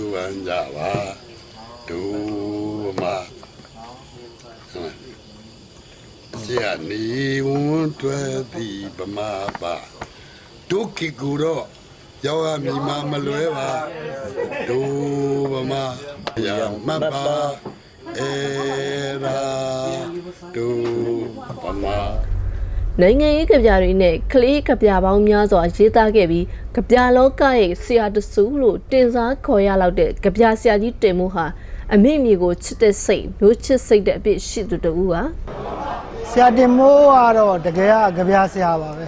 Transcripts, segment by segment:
ကျူဝမ်းကြပါဒုမဟုတ်ဆရာနေဝန်တွဲပြီးဗမာပါဒုက္ခိကူတော့ရောက်ရမည်မမလွဲပါဒုဗမာရမတ်ပါအေရာဒုဗမာ နိုင်ငံရေးကြပြတွေနဲ့ကလေးကြပြပေါင်းများစွာရေးသားခဲ့ပြီးကြပြလောကရဲ့ဆရာတဆူလို့တင်စားခေါ်ရလောက်တဲ့ကြပြဆရာကြီးတင်မို့ဟာအမိမြေကိုချစ်တဲ့စိတ်မျိုးချစ်စိတ်တဲ့အဖြစ်ရှိသူတူပါဆရာတင်မိုးကတော့တကယ်ကကြပြဆရာပါပဲ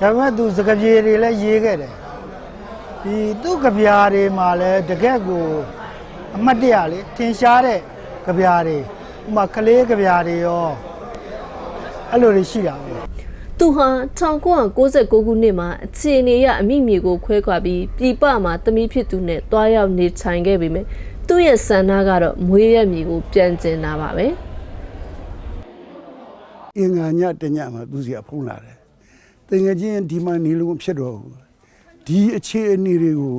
ဒါပေမဲ့သူစကားပြေတွေလည်းရေးခဲ့တယ်ဒီသူ့ကြပြတွေမှာလည်းတကယ်ကိုအမှတ်တရလေထင်ရှားတဲ့ကြပြတွေဥပမာကလေးကြပြတွေရောအဲ့လိုတွေရှိတာပဲ သူဟာ1996ခုနှစ်မှာအခြေအနေအရအမိမြေကိုခွဲခွာပြီးပြည်ပမှာတမိဖြစ်သူနဲ့တွားရောက်နေထိုင်ခဲ့ပေမဲ့သူ့ရဲ့ဆန္ဒကတော့မွေးရမြေကိုပြန်ကျင်တာပါပဲအင်္ဂါညတညမှာသူစီအဖုံးလာတယ်တငယ်ချင်းဒီမှာနေလို့မဖြစ်တော့ဘူးဒီအခြေအနေတွေကို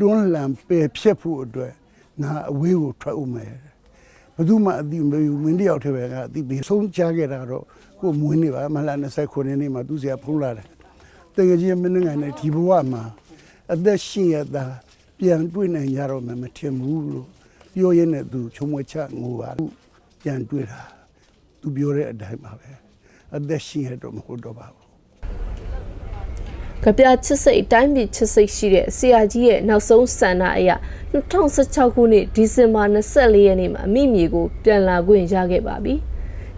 တွန်းလှန်ပယ်ဖြတ်ဖို့အတွက်ငါအဝေးကိုထွက်ဦးမယ်ဘယ်သူမှအတိမပေးဘူးမင်းတယောက်တည်းပဲကအတိပေးဆုံးချခဲ့တာတော့ ကိုယ်မွေးနေပါမလား29နှစ်မှာသူစီအဖုံးလာတယ်တငယ်ချင်းမင်းငယ်နဲ့ဒီဘဝမှာအသက်ရှင်ရတာပြန်တွေ့နိုင်ကြတော့မှမထင်ဘူးလို့ပြောရင်းနဲ့သူချုံမွေချငိုပါပြန်တွေ့တာသူပြောတဲ့အတိုင်းပါပဲအသက်ရှင်ရတော့မဟုတ်တော့ပါဘူးကြပြချစ်စိတ်အတိုင်းပြည်ချစ်စိတ်ရှိတဲ့ဆရာကြီးရဲ့နောက်ဆုံးဆန္ဒအရ2016ခုနှစ်ဒီဇင်ဘာ24ရက်နေ့မှာအမိမြေကိုပြန်လာခွင့်ရခဲ့ပါပြီ။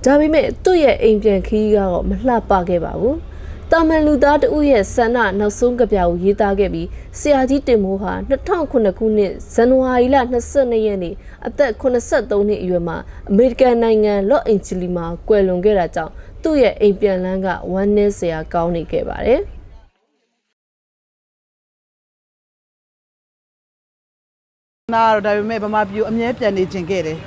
ဒါပေမဲ့သူ့ရဲ့အိမ်ပြန်ခီးကတော့မလှပခဲ့ပါဘူး။တာမန်လူသားတဦးရဲ့ဆန္ဒနောက်ဆုံးကြပြကိုရေးသားခဲ့ပြီးဆရာကြီးတင်မိုးဟာ2009ခုနှစ်ဇန်နဝါရီလ22ရက်နေ့အသက်83နှစ်အရွယ်မှာအမေရိကန်နိုင်ငံလော့အင်ဂျလီမှာကွယ်လွန်ခဲ့တာကြောင့်သူ့ရဲ့အိမ်ပြန်လန်းကဝမ်းနည်းစရာကောင်းနေခဲ့ပါတယ်။နာတော့ဒါပေမဲ့ဗမာပြည်ကိုအမြဲပြန်နေခြင်းခဲ့တယ်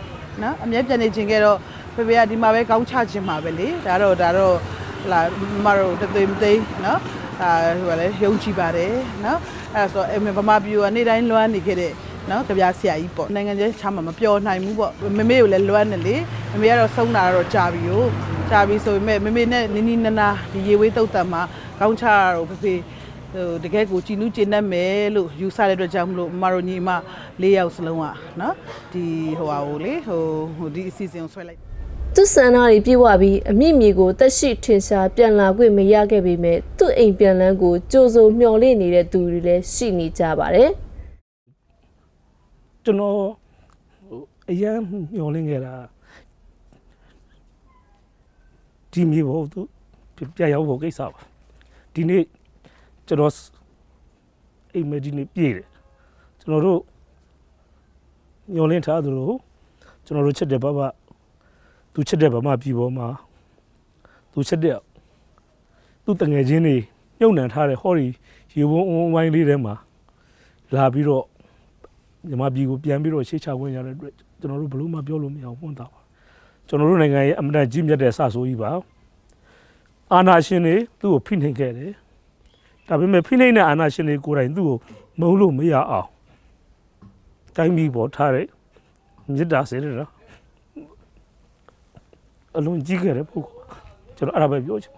နော်အမြဲပြန်နေခြင်းခဲ့တော့ ဖေဖေကဒီမှာပဲကောင်းချခြင်းမှာပဲလေဒါတော့ဒါတော့ဟလာမတို့တသိမသိနော်အာဟိုကလည်းယုံကြည်ပါတယ်နော်အဲ့ဒါဆိုအမေဗမာပြည်ကနေတိုင်းလွမ်းနေခဲ့တဲ့နော်ကြပြဆရာကြီးပေါ့နိုင်ငံခြားချာမှာမပြောနိုင်ဘူးပေါ့မမေကိုလည်းလွမ်းတယ်လေမမေကတော့ဆုံးတာတော့ကြာပြီကိုကြာပြီဆိုပေမဲ့မမေနဲ့နီနီနာနာဒီရေဝေးတုတ်တံမှာကောင်းချတာတော့ဖေဖေဟိုတကယ်ကိုကြည်နူးကျင်တတ်မယ်လို့ယူဆတဲ့အတွက်ကြောင့်မလို့မမတို့ညီမ၄ယောက်စလုံးကနော်ဒီဟိုဟာကိုလေဟိုဟိုဒီအစီအစဉ်ကိုဆွဲလိုက် သူဆန္ဒတွေပြည့်ဝပြီးအမိမြေကိုတက်ရှိထင်ရှားပြန်လာခွင့်မရခဲ့ပေမဲ့သူ့အိမ်ပြန်လန်းကိုကြိုးစိုးမျှော်လင့်နေတဲ့သူတွေလည်းရှိနေကြပါတယ်ကျွန်တော်ဟိုအရန်မျောလင်းခဲ့တာဒီမြေဘုတ်သူပြတ်ရောက်ဖို့ကိစ္စပါဒီနေ့ကျွန်တော်အိမ်မက်ဒီနေ့ပြည့်တယ်ကျွန်တော်တို့ညောလင်းထားသလိုကျွန်တော်တို့ချက်တဲ့ဘဘ သူချက်တဲ့ဗမာပြည်ပေါ်မှာသူချက်တဲ့သူတငယ်ချင်းတွေညှုံနှံထားတဲ့ဟော်ဒီရေဝုန်းအဝန်းဝိုင်းလေးထဲမှာလာပြီးတော့မြန်မာပြည်ကိုပြန်ပြီးတော့ရှေ့ချခွင့်ရတဲ့အတွက်ကျွန်တော်တို့ဘလို့မှပြောလို့မရအောင်ပွင့်တာပါကျွန်တော်တို့နိုင်ငံရဲ့အမတန်ကြီးမြတ်တဲ့စဆိုးကြီးပါအာနာရှင်တွေသူ့ကိုဖိနှိပ်ခဲ့တယ်ဒါပေမဲ့ဖိနှိပ်တဲ့အာနာရှင်တွေကိုယ်တိုင်သူ့ကိုမုန်းလို့မရအောင်တိုင်းပြည်ပေါ်ထားတဲ့မြစ်တာစေရတာ အလုံးကြီးခဲ့တဲ့ပုဂ္ဂိုလ်ကျွန်တော်အဲ့ဒါပဲပြောချင်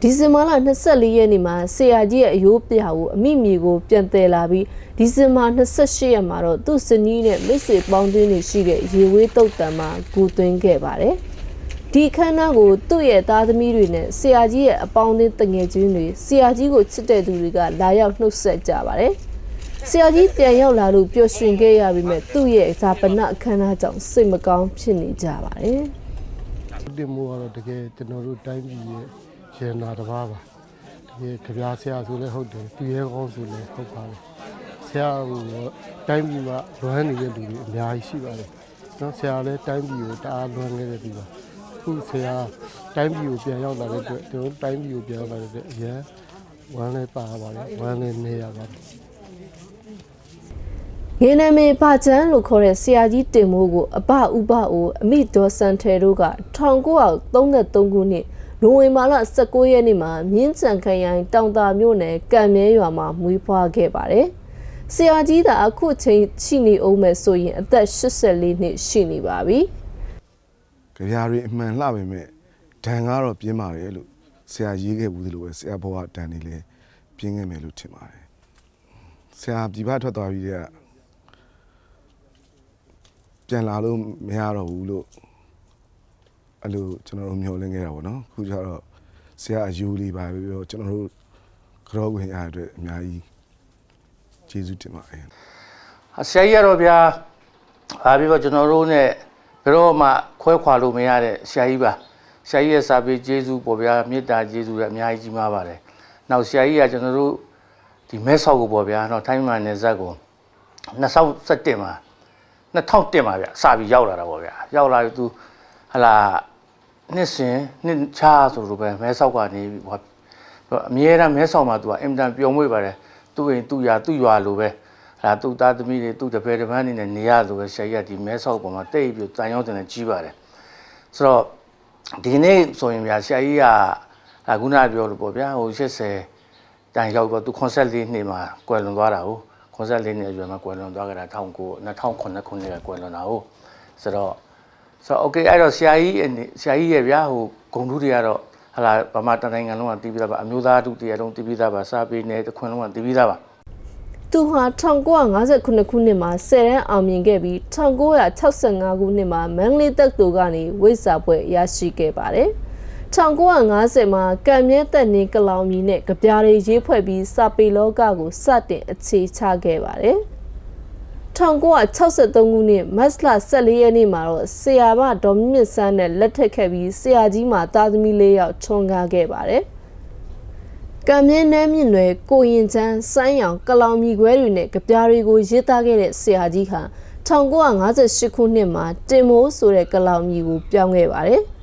ဒီဇင်ဘာလ24ရက်နေ့မှာဆရာကြီးရဲ့အယိုးပြာကိုအမိမြေကိုပြန်တယ်လာပြီးဒီဇင်ဘာ28ရက်မှာတော့သူ့ဇနီးနဲ့မိတ်ဆွေပေါင်းသင်းတွေရှိတဲ့ရေဝေးတုတ်တံမှာဂူသွင်းခဲ့ပါတယ်ဒီခမ်းနားကိုသူ့ရဲ့သားသမီးတွေနဲ့ဆရာကြီးရဲ့အပေါင်းအသင်းတငယ်ချင်းတွေဆရာကြီးကိုချစ်တဲ့သူတွေကလာရောက်နှုတ်ဆက်ကြပါတယ် ဆရာကြီးပြန်ရောက်လာလို့ပျော်ရွှင်ခဲ့ရပြီမဲ့သူ့ရဲ့ဇာပနအခမ်းအနားကြောင့်စိတ်မကောင်းဖြစ်နေကြပါတယ်တင်မိုးကတော့တကယ်ကျွန်တော်တို့တိုင်းပြည်ရဲ့ရန်နာတစ်ပါးပါတကယ်ကြပြားဆရာဆိုလည်းဟုတ်တယ်သူရဲကောင်းဆိုလည်းဟုတ်ပါတယ်ဆရာကတိုင်းပြည်မှာလွမ်းနေတဲ့လူတွေအများကြီးရှိပါတယ်နော်ဆရာလည်းတိုင်းပြည်ကိုတအားလွမ်းခဲ့တဲ့သူပါအခုဆရာတိုင်းပြည်ကိုပြန်ရောက်လာတဲ့အတွက်ကျွန်တော်တို့တိုင်းပြည်ကိုပြန်ရောက်လာတဲ့အတွက်အရင်ဝမ်းလည်းပါပါတယ်ဝမ်းလည်းနေရပါတယ် ငင်းနာမည်ပါချန်းလို့ခေါ်တဲ့ဆရာကြီးတင်မိုးကိုအဘဥပအိုအမိဒေါ်စန်ထဲတို့က1933ခုနှစ်နိုနိုဝင်ဘာလ19ရက်နေ့မှာမြင်းကြံခရိုင်တောင်တာမြို့နယ်ကံမြဲရွာမှာမွေးဖွားခဲ့ပါတယ်။ဆရာကြီးသာအခုချိန်ရှိနေအောင်မဲ့ဆိုရင်အသက်84နှစ်ရှိနေပါပြီ။ကြပြားတွေအမှန်လှပေမဲ့ဒဏ်ကတော့ပြင်းပါတယ်လို့ဆရာရေးခဲ့ဘူးသလိုပဲဆရာဘဝဒဏ်တွေလည်းပြင်းခဲ့မယ်လို့ထင်ပါတယ်ဆရာပြည်ပထွက်သွားပြီးတဲ့က ပြန်လာလို့မရတော့ဘူးလို့အဲ့လိုကျွန်တော်တို့မျှော်လင့်ခဲ့တာပေါ့နော်အခုကျတော့ဆရာအယူလေးပါပဲပြောကျွန်တော်တို့ကတော့ဝင်ရတဲ့အတွက်အများကြီးကျေးဇူးတင်ပါတယ်အဆရာကြီးကတော့ဗျာဘာပြီးတော့ကျွန်တော်တို့ ਨੇ ဘယ်တော့မှခွဲခွာလို့မရတဲ့ဆရာကြီးပါဆရာကြီးရဲ့စာပေကျေးဇူးပေါ့ဗျာမေတ္တာကျေးဇူးလည်းအများကြီးကြီးမားပါတယ်နောက်ဆရာကြီးကကျွန်တော်တို့ဒီမဲဆောက်ကိုပေါ့ဗျာတော့ထိုင်းမှနယ်ဇက်ကို2017မှာ 2001မှာဗျစပြီးရောက်လာတာပေါ့ဗျာရောက်လာပြီးသူဟလာနှစ်စဉ်နှစ်ချားဆိုလိုပဲမဲဆောက်ကနေပြီးဟိုအမြဲတမ်းမဲဆောက်မှာသူကအင်တန်ပျော်မွေ့ပါတယ်သူ့အိမ်သူ့ယာသူ့ရွာလိုပဲဟာသူ့သားသမီးတွေသူ့တပည့်တပန်းတွေနဲ့နေရလိုပဲဆရာကြီးကဒီမဲဆောက်ပေါ်မှာတိတ်ပြီးတန်ရုံးတင်နေကြီးပါတယ်ဆိုတော့ဒီနေ့ဆိုရင်ဗျာဆရာကြီးကအခုနပြောလို့ပေါ့ဗျာဟို80တန်ရောက်တော့သူ84နှစ်မှာကွယ်လွန်သွားတာဟုတ် 84နှစ်အရွယ်မှာကွယ်လွန်သွားကြတာ1900 2009ခုနှစ်ကကွယ်လွန်တာဟုတ်ဆိုတော့ဆိုတော့ okay အဲ့တော့ဆရာကြီးအနေဆရာကြီးရဲ့ဗျာဟိုဂုံတူးတွေကတော့ဟာလာဗမာတနိုင်ငံလုံးကတီးပြီးသားပါအမျိုးသားတူတရားလုံးတီးပြီးသားပါစာပေနဲ့တခွင်လုံးကတီးပြီးသားပါသူဟာ1959ခုနှစ်မှာဆယ်တန်းအောင်မြင်ခဲ့ပြီး1965ခုနှစ်မှာမန္တလေးတက္ကသိုလ်ကနေဝိဇ္ဇာဘွဲ့ရရှိခဲ့ပါတယ်။ 1950မှာကံမြဲသက်နေကလောင်မီနဲ့ကြပြားတွေရေးဖွဲ့ပြီးစာပေလောကကိုစတင်အခြေချခဲ့ပါတယ်။1963ခုနှစ်မတ်လ14ရက်နေ့မှာတော့ဆရာမဒေါ်မြင့်ဆန်းနဲ့လက်ထပ်ခဲ့ပြီးဆရာကြီးမှာတာသမီလေးယောက်ထွန်းကားခဲ့ပါတယ်။ကံမြင့်နှမ်းမြင့်တွေကိုရင်ချမ်းဆိုင်းရောင်ကလောင်မီခွဲတွေနဲ့ကြပြားတွေကိုရေးသားခဲ့တဲ့ဆရာကြီးဟာ1958ခုနှစ်မှာတင်မိုးဆိုတဲ့ကလောင်မီကိုပြောင်းခဲ့ပါတယ်။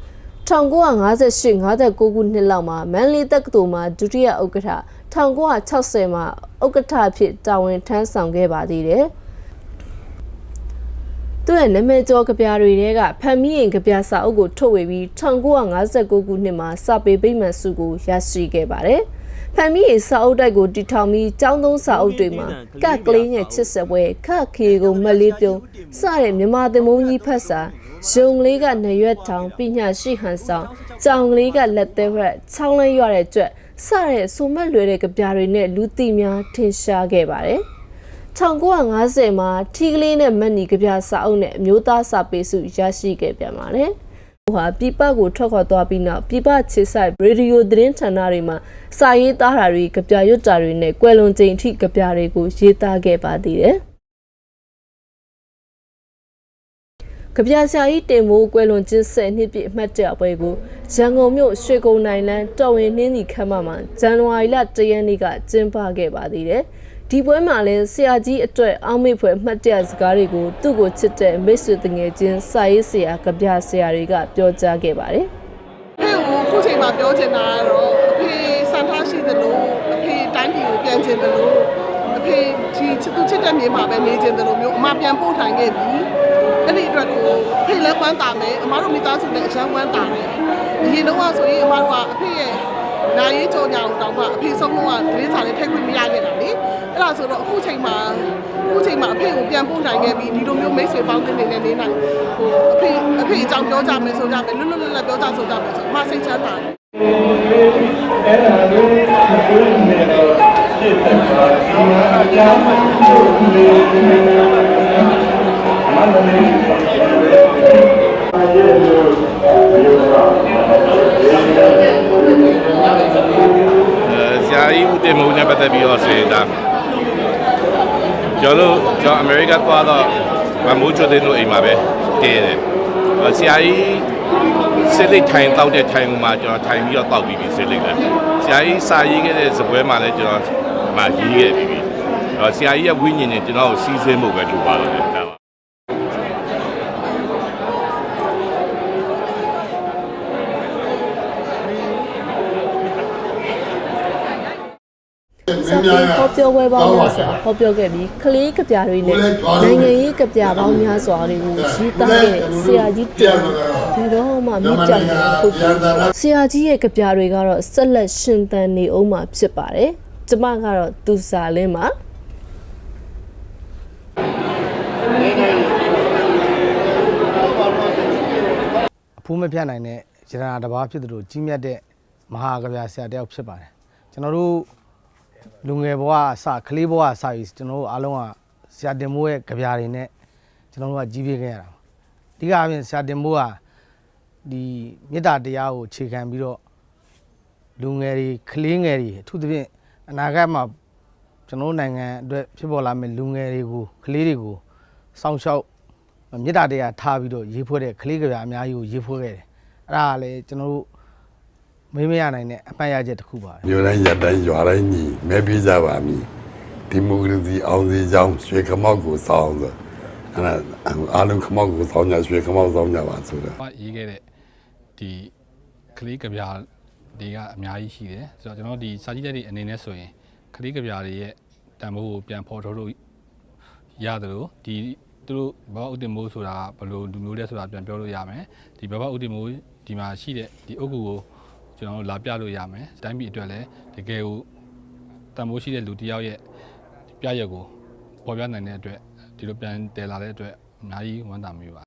1958-59ခုနှစ်လောက်မှာမန်လီတက္ကသိုလ်မှာဒုတိယဥက္ကဋ္ဌ1960မှာဥက္ကဋ္ဌအဖြစ်တာဝန်ထမ်းဆောင်ခဲ့ပါသေးတယ်။သူ့ရဲ့နာမည်ကျော်ကြပြားတွေထဲကဖန်မီရင်ကြပြားစာအုပ်ကိုထုတ်ဝေပြီး1959ခုနှစ်မှာစာပေဗိမာန်စုကိုရရှိခဲ့ပါတယ်။ဖန်မီရင်စာအုပ်တိုက်ကိုတီထောင်ပြီးចောင်းသုံးစာအုပ်တွေမှာကကလေးနဲ့ချစ်ဆက်ပွဲခခေကိုမလေးပြုံးစတဲ့မြမသင်မုန်းကြီးဖတ်စာ ရုံကလေးကနရွက်ထောင်ပညာရှိဟန်ဆောင်ကြောင်ကလေးကလက်သေးရက်ချောင်းလဲရွရတဲ့ကြွက်စတဲ့ဆိုမက်လွယ်တဲ့ကြပြားတွေနဲ့လူသိများထင်ရှားခဲ့ပါတယ်။1950မှာထီကလေးနဲ့မက်နီကပြစာအုပ်နဲ့အမျိုးသားစာပေစုရရှိခဲ့ပြန်ပါတယ်။ဟိုဟာပြပကိုထွက်ခွာသွားပြီးနောက်ပြပချစ်ဆိုင်ရေဒီယိုသတင်းဌာနတွေမှာစာရေးသားတာတွေကြပြရွတ်တာတွေနဲ့ကွယ်လွန်ချိန်ထိကြပြတွေကိုရေးသားခဲ့ပါသေးတယ်။ ကြပြဆရာကြီးတင်မိုးကွယ်လွန်ခြင်း10နှစ်ပြည့်အမှတ်တရပွဲကိုရန်ကုန်မြို့ရွှေကုန်းနိုင်လန်းတော်ဝင်နှင်းစီခမ်းမမှာဇန်နဝါရီလ1ရက်နေ့ကကျင်းပခဲ့ပါသေးတယ်။ဒီပွဲမှာလည်းဆရာကြီးအတွက်အောက်မေ့ဖွယ်အမှတ်တရစကားတွေကိုသူ့ကိုချစ်တဲ့မိတ်ဆွေတငယ်ချင်းစာရေးဆရာကြပြဆရာတွေကပြောကြားခဲ့ပါတယ်။ဖေကိုခုချိန်မှာပြောချင်တာကတော့အဖေစံထားရှိသလိုအဖေတိုင်းပြည်ကိုပြန်ချင်သလိုအ ဖေဒီချစ်သူချစ်တဲ့မြေမှာပဲနေချင်သလိုမျိုးအမပြန်ပို့ထိုင်ခဲ့ပြီအဲ့ဒီအတွက်ကိုဖေလည်းဝမ်းသာမယ်အမတို့မိသားစုလည်းအရန်ဝမ်းသာတယ်အရင်တော့ဆိုရင်အမတို့ကအဖေရဲ့နိုင်ရေးကြော်ညာအောင်တောင်းမှအဖေဆုံးတော့ကသတင်းစာလေးထည့်ခွင့်မရခဲ့တာလေအဲ့ဒါဆိုတော့အခုချိန်မှာအခုချိန်မှာအဖေကိုပြန်ပို့နိုင်ခဲ့ပြီဒီလိုမျိုးမိတ်ဆွေပေါင်းတင်နေနေနေနိုင်ဟိုအဖေအဖေအကြောင်းပြောကြမယ်ဆိုကြမယ်လွတ်လွတ်လပ်လပ်ပြောကြဆိုကြမယ်ဆိုအမစိတ်ချမ်းသာတယ်အဲ ဆရာကြီးဦးတင်မိုးနဲ့ပတ်သက်ပြီးတော့ဆိုရင်ဒါကျွန်တော်တို့ကျွန်တော်အမေရိကသွားတော့မမိုးချိုသိန်းတို့အိမ်မှာပဲတည်တယ်အဲဆရာကြီးစစ်လိတ်ထိုင်တောက်တဲ့ထိုင်မှာကျွန်တော်ထိုင်ပြီးတော့တောက်ပြီးပြီစစ်လိတ်လည်းဆရာကြီးစာရေးခဲ့တဲ့ဇပွဲမှာလည်းကျွန်တော်ဒီ မှာရေးခဲ့ပြီးပြီအဲဆရာကြီးရဲ့ဝိညာဉ်နဲ့ကျွန်တော်ကိုစီးဆင်းဖို့ပဲလိုပါတော့တယ်ဒါပါစာပေဟောပြောပွဲပေါင်းများစွာဟောပြောခဲ့ပြီးကလေးကပြတွေနဲ့နိုင်ငံရေးကပြပေါင်းများစွာတွေကိုရေးသားခဲ့တဲ့ဆရာကြီးတင်ဘယ်တော့မှမပြောင်းနိုင်ဘူးဆရာကြီးရဲ့ကြပြတွေကတော့ဆက်လက်ရှင်သန်နေအောင်မှာဖြစ်ပါတယ် ကျမကတော့သူစာလင်းပါအဖိုးမပြတ်နိုင်တဲ့ရတနာတစ်ပါးဖြစ်သလိုကြီးမြတ်တဲ့မဟာကဗျာဆရာတစ်ယောက်ဖြစ်ပါတယ်ကျွန်တော်တို့လူငယ်ဘဝအစကလေးဘဝအစပြီးကျွန်တော်တို့အားလုံးကဆရာတင်မိုးရဲ့ကြဗျာတွေနဲ့ကျွန်တော်တို့ကကြီးပြင်းခဲ့ရတာပါအဓိကအပြင်ဆရာတင်မိုးကဒီမေတ္တာတရားကိုခြေခံပြီးတော့လူငယ်တွေကလေးငယ်တွေအထူးသဖြင့် အနာဂတ်မှာကျွန်တော်တို့နိုင်ငံအတွက်ဖြစ်ပေါ်လာမယ့်လူငယ်တွေကိုကလေးတွေကိုစောင့်ရှောက်မေတ္တာတရားထားပြီးတော့ရေးဖွဲ့တဲ့ကလေးကဗျာအများကြီးကိုရေးဖွဲ့ခဲ့တယ်အဲ့ဒါကလည်းကျွန်တော်တို့မေးမရနိုင်တဲ့အမှတ်ရချက်တစ်ခုပါပဲမြို့တိုင်းရပ်တိုင်းရွာတိုင်းညီမဲပြေးကြပါမည်ဒီမိုကရေစီအောင်စီကြောင်းရွှေခမောက်ကိုစောင်းဆိုအဲ့ဒါအားလုံးခမောက်ကိုစောင်းကြရွှေခမောက်စောင်းကြပါဆိုတော့ဟောရေးခဲ့တဲ့ဒီကလေးကဗျာ တွေကအများကြီးရှိတယ်ဆိုတော့ကျွန်တော်ဒီစာကြည့်တဲ့တွေအနေနဲ့ဆိုရင်ကလေးကဗျာတွေရဲ့တန်ဖိုးကိုပြန်ဖော်ထုတ်လို့ရတယ်လို့ဒီသူတို့ဘဘဥတင်မိုးဆိုတာဘယ်လိုလူမျိုးလဲဆိုတာပြန်ပြောလို့ရမယ်ဒီဘဘဥတင်မိုးဒီမှာရှိတဲ့ဒီအုပ်ကူကိုကျွန်တော်တို့လာပြလို့ရမယ်တိုင်းပြည်အတွက်လည်းတကယ်ကိုတန်ဖိုးရှိတဲ့လူတစ်ယောက်ရဲ့ပြရက်ကိုပေါ်ပြနိုင်တဲ့အတွက်ဒီလိုပြန်တည်လာတဲ့အတွက်အများကြီးဝမ်းသာမိပါ